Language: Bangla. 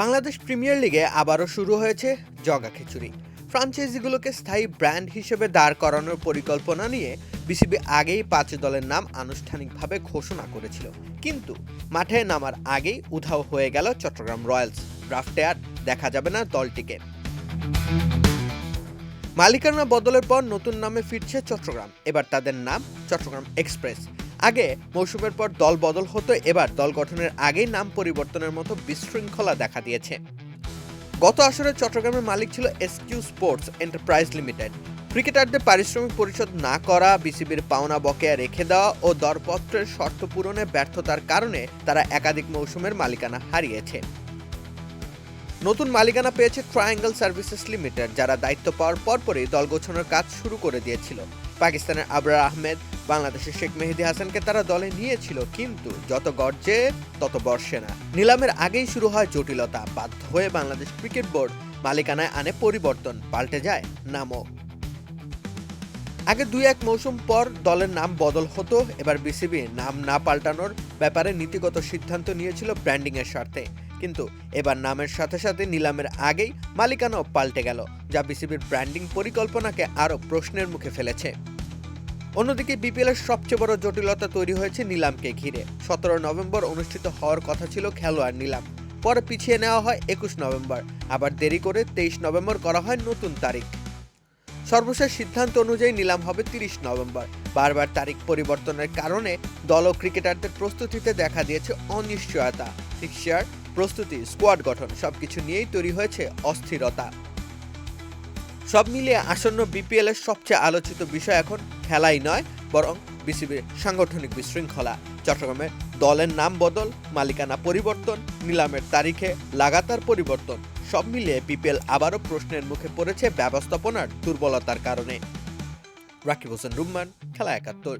বাংলাদেশ প্রিমিয়ার লিগে আবারও শুরু হয়েছে জগা খিচুড়ি। ফ্রাঞ্চাইজিগুলোকে স্থায়ী ব্র্যান্ড হিসেবে দাঁড় করানোর পরিকল্পনা নিয়ে বিসিবি আগেই পাঁচ দলের নাম আনুষ্ঠানিকভাবে ঘোষণা করেছিল। কিন্তু মাঠে নামার আগেই উধাও হয়ে গেল চট্টগ্রাম রয়্যালস। ড্রাফটে আর দেখা যাবে না দলটিকে। মালিকানা বদলের পর নতুন নামে ফিরছে চট্টগ্রাম। এবার তাদের নাম চট্টগ্রাম এক্সপ্রেস। আগে মৌসুমের পর দল বদল হতো, এবার দল গঠনের আগেই নাম পরিবর্তনের মতো বিশৃঙ্খলা দেখা দিয়েছে। গত আসরে চট্টগ্রামের মালিক ছিল এসকিউ স্পোর্টস এন্টারপ্রাইজ লিমিটেড ক্রিকেটারদের পারিশ্রমিক পরিশোধ না করা, বিসিবির পাওনা বকেয়া রেখে দেওয়া ও দরপত্রের শর্ত পূরণে ব্যর্থতার কারণে তারা একাধিক মৌসুমের মালিকানা হারিয়েছে। নতুন মালিকানা পেয়েছে ট্রায়াঙ্গেল সার্ভিসেস লিমিটেড, যারা দায়িত্ব পাওয়ার পরপরই দল গোছানোর কাজ শুরু করে দিয়েছিল। পাকিস্তানের আবরার আহমেদ, বাংলাদেশের শেখ মেহেদি হাসানকে তারা দলে নিয়েছিল, কিন্তু যত গর্জে, তত বর্ষে না। নিলামের আগেই শুরু হয় জটিলতা, বাধ্য হয়ে বাংলাদেশ ক্রিকেট বোর্ড মালিকানায় আনে পরিবর্তন, পাল্টে যায় নামও। আগে দুই এক মৌসুম পর দলের নাম বদল হতো, এবার বিসিবি নাম না পাল্টানোর ব্যাপারে নীতিগত সিদ্ধান্ত নিয়েছিল ব্র্যান্ডিংয়ের স্বার্থে। কিন্তু এবার নামের সাথে সাথে নিলামের আগেই মালিকানাও পাল্টে গেল, যা বিসিবির ব্র্যান্ডিং পরিকল্পনাকে আরও প্রশ্নের মুখে ফেলেছে। অন্যদিকে বিপিএল এর সবচেয়ে বড় জটিলতা তৈরি হয়েছে নিলামকে ঘিরে। সতেরো নভেম্বর অনুষ্ঠিত হওয়ার কথা ছিল খেলোয়াড় নিলাম। পরে পিছিয়ে নেওয়া হয় একুশ নভেম্বর। আবার দেরি করে তেইশ নভেম্বর করা হয় নতুন তারিখ। সর্বশেষ সিদ্ধান্ত অনুযায়ী নিলাম হবে তিরিশ নভেম্বর। বারবার তারিখ পরিবর্তনের কারণে দল ও ক্রিকেটারদের প্রস্তুতিতে দেখা দিয়েছে অনিশ্চয়তা। ফিক্সচার প্রস্তুতি, স্কোয়াড গঠন, সবকিছু নিয়েই তৈরি হয়েছে অস্থিরতা। সব মিলিয়ে আসন্ন বিপিএল এর সবচেয়ে আলোচিত বিষয় এখন খেলাই নয়, বরং বিসিবির সাংগঠনিক বিশৃঙ্খলা। চট্টগ্রামে দলের নাম বদল, মালিকানা পরিবর্তন, নিলামের তারিখে লাগাতার পরিবর্তন, সব মিলিয়ে বিপিএল আবারও প্রশ্নের মুখে পড়েছে ব্যবস্থাপনার দুর্বলতার কারণে। রাকিব হোসেন রুম্মান, খেলা একাত্তর।